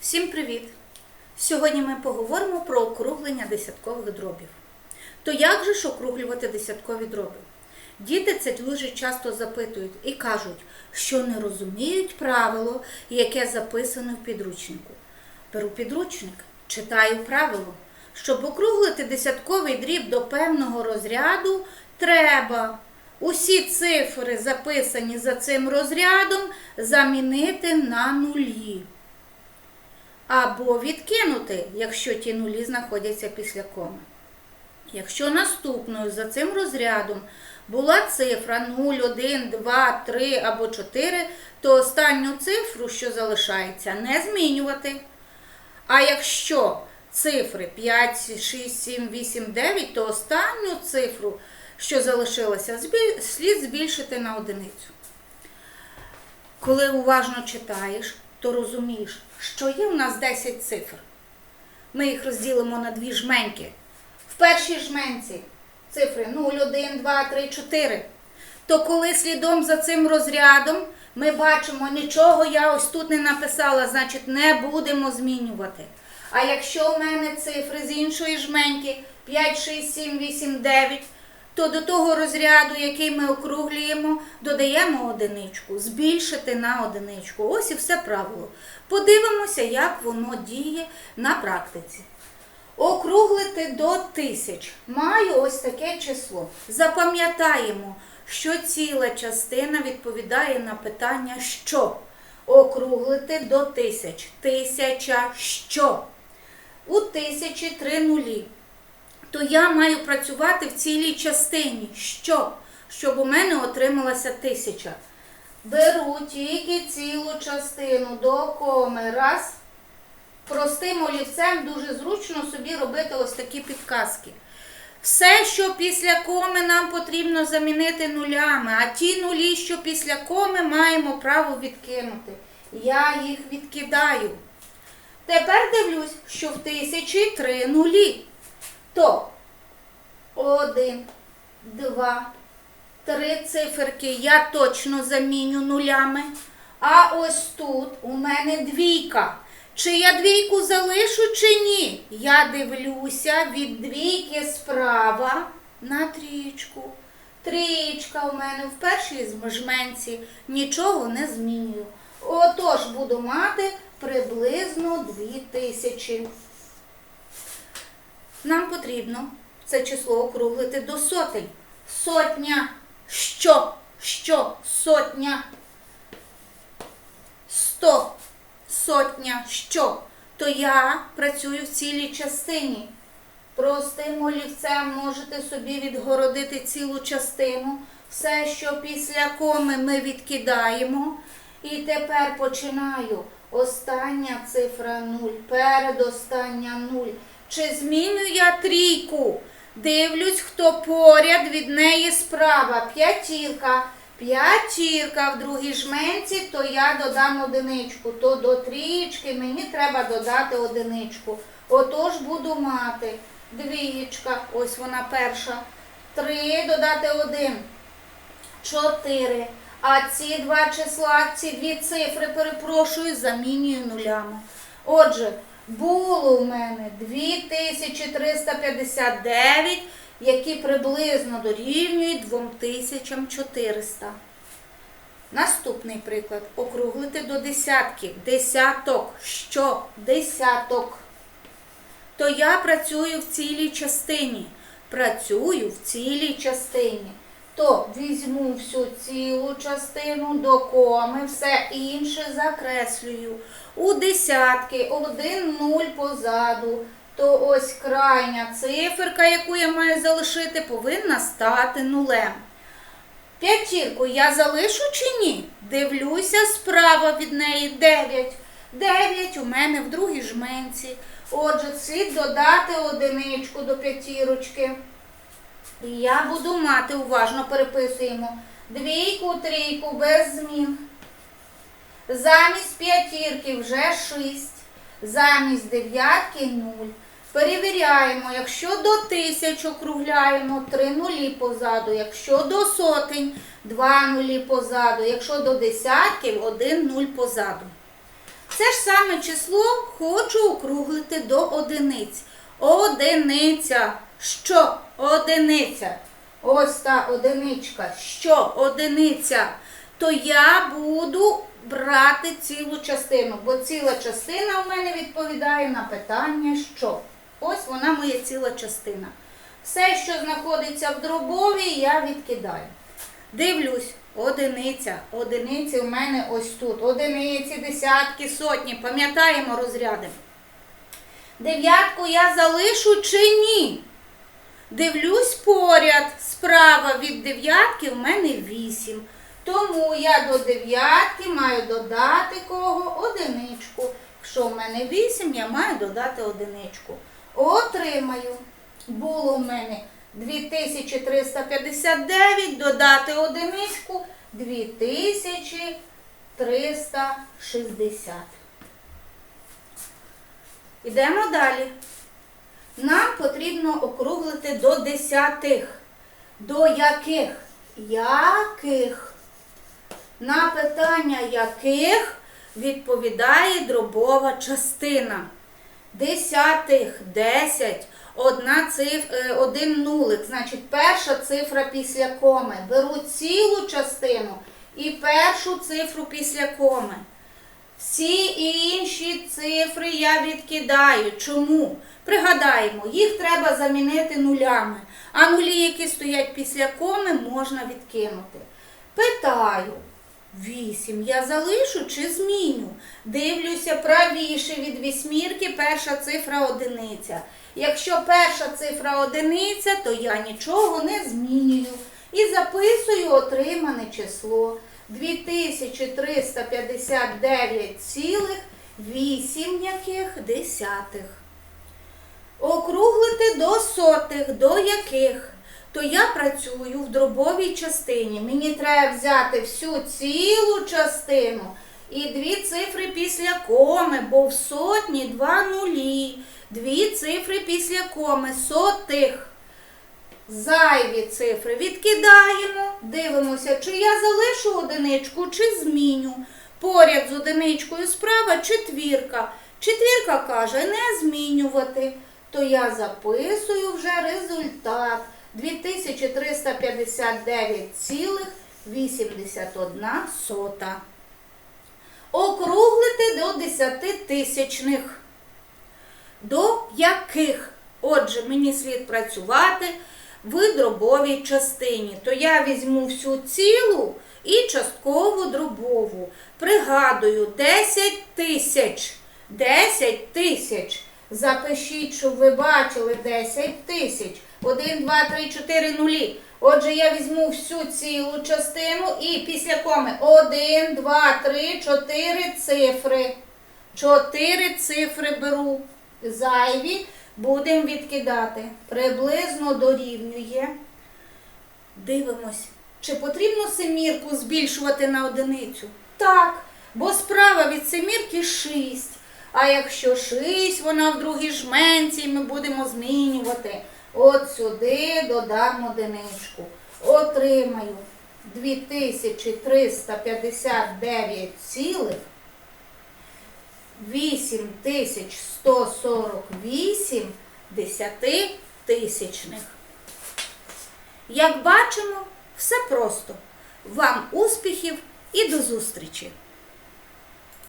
Всім привіт! Сьогодні ми поговоримо про округлення десяткових дробів. То як же ж округлювати десяткові дроби? Діти це дуже часто запитують і кажуть, що не розуміють правило, яке записано в підручнику. Беру підручник, читаю правило. Щоб округлити десятковий дріб до певного розряду, треба усі цифри, записані за цим розрядом, замінити на нулі. Або відкинути, якщо ті нулі знаходяться після коми. Якщо наступною за цим розрядом була цифра 0, 1, 2, 3 або 4, то останню цифру, що залишається, не змінювати. А якщо цифри 5, 6, 7, 8, 9, то останню цифру, що залишилася, слід збільшити на одиницю. Коли уважно читаєш, то розумієш, що є в нас 10 цифр. Ми їх розділимо на дві жменьки. В першій жменці цифри 0, 1, 2, 3, 4. То коли слідом за цим розрядом ми бачимо, нічого я ось тут не написала, значить не будемо змінювати. А якщо в мене цифри з іншої жменьки 5, 6, 7, 8, 9, то до того розряду, який ми округлюємо, додаємо одиничку, збільшити на одиничку. Ось і все правило. Подивимося, як воно діє на практиці. Округлити до тисяч. Маю ось таке число. Запам'ятаємо, що ціла частина відповідає на питання що. Округлити до тисяч. Тисяча що? У тисячі три нулі. То я маю працювати в цілій частині. Що? Щоб у мене отрималася тисяча. Беру тільки цілу частину до коми. Раз. Простим олівцем дуже зручно собі робити ось такі підказки. Все, що після коми нам потрібно замінити нулями, а ті нулі, що після коми, маємо право відкинути. Я їх відкидаю. Тепер дивлюсь, що в тисячі три нулі. То один, два, три циферки я точно заміню нулями. А ось тут у мене двійка. Чи я двійку залишу, чи ні? Я дивлюся від двійки справа на трієчку. Трієчка у мене в першій жменці нічого не змінюю. Отож буду мати приблизно дві тисячі. Нам потрібно це число округлити до сотень. Сотня. Що? Що? Сотня. Сто. Сотня. Що? То я працюю в цілій частині. Простим олівцем можете собі відгородити цілу частину. Все, що після коми ми відкидаємо. І тепер починаю. Остання цифра 0, передостання 0. Чи зміню я трійку? Дивлюсь, хто поряд від неї справа. П'ятірка. П'ятірка в другій жменці, то я додам одиничку. То до трієчки мені треба додати одиничку. Отож буду мати двієчка, ось вона перша. Три додати один. Чотири. А ці два числа, ці дві цифри, перепрошую, замінюю нулями. Отже, було у мене 2359, які приблизно дорівнюють 2400. Наступний приклад. Округлити до десятків. Десяток. Що? Десяток. То я працюю в цілій частині. Працюю в цілій частині. То візьму всю цілу частину до коми, все інше закреслюю. У десятки один нуль позаду. То ось крайня циферка, яку я маю залишити, повинна стати нулем. П'ятірку я залишу чи ні? Дивлюся справа від неї 9. 9 у мене в другій жменці. Отже, слід додати одиничку до п'ятірочки. Я буду мати, уважно переписуємо, двійку, трійку без змін. Замість п'ятірки вже 6. Замість дев'ятки 0. Перевіряємо, якщо до тисяч округляємо, 3 нулі позаду, якщо до сотень, 2 нулі позаду, якщо до десятків, 1 нуль позаду. це ж саме число хочу округлити до одиниць. Одиниця. Що? Одиниця. Ось та одиничка. Що? Одиниця. То я буду брати цілу частину, бо ціла частина в мене відповідає на питання що. Ось вона моя ціла частина. Все, що знаходиться в дробові, я відкидаю. Дивлюсь, одиниця. Одиниці в мене ось тут. Одиниці, десятки, сотні. Пам'ятаємо розряди. Дев'ятку я залишу чи ні? Дивлюсь поряд. Справа від дев'ятки в мене вісім. Тому я до дев'ятки маю додати кого? Одиничку. Якщо в мене вісім, я маю додати одиничку. Отримаю. Було в мене 2359, додати одиничку 2360. Ідемо далі. Нам потрібно округлити до десятих. До яких? Яких? На питання яких відповідає дробова частина. Десятих, десять, одна циф, е, один нулик. Значить, перша цифра після коми. Беру цілу частину і першу цифру після коми. Всі інші цифри я відкидаю. Чому? Пригадаємо, їх треба замінити нулями, а нулі, які стоять після коми, можна відкинути. Питаю, 8 я залишу чи зміню? Дивлюся правіше від вісьмірки, перша цифра одиниця. Якщо перша цифра одиниця, то я нічого не змінюю. І записую отримане число 2359,8 яких десятих. Округлити до сотих, до яких? То я працюю в дробовій частині. Мені треба взяти всю цілу частину і дві цифри після коми, бо в сотні два нулі. Дві цифри після коми, сотих. Зайві цифри відкидаємо, дивимося, чи я залишу одиничку, чи зміню. Поряд з одиничкою справа четвірка. Четвірка каже не змінювати. То я записую вже результат 2359,81 сота. Округлити до 10 тисячних. До яких? Отже, мені слід працювати в дробовій частині. То я візьму всю цілу і часткову дробову. Пригадую, 10 тисяч. 10 тисяч. Запишіть, щоб ви бачили 10 тисяч. 1, 2, 3, 4 нулі. Отже, я візьму всю цілу частину і після коми 1, 2, 3, 4 цифри. 4 цифри беру. Зайві будемо відкидати. Приблизно дорівнює. Дивимось, чи потрібно семірку збільшувати на одиницю? Так, бо справа від семірки 6. А якщо 6, вона в другій жменці, ми будемо змінювати. От сюди додам одиничку. Отримаю 2359 цілих 8148 десятитисячних. Як бачимо, все просто. Вам успіхів і до зустрічі!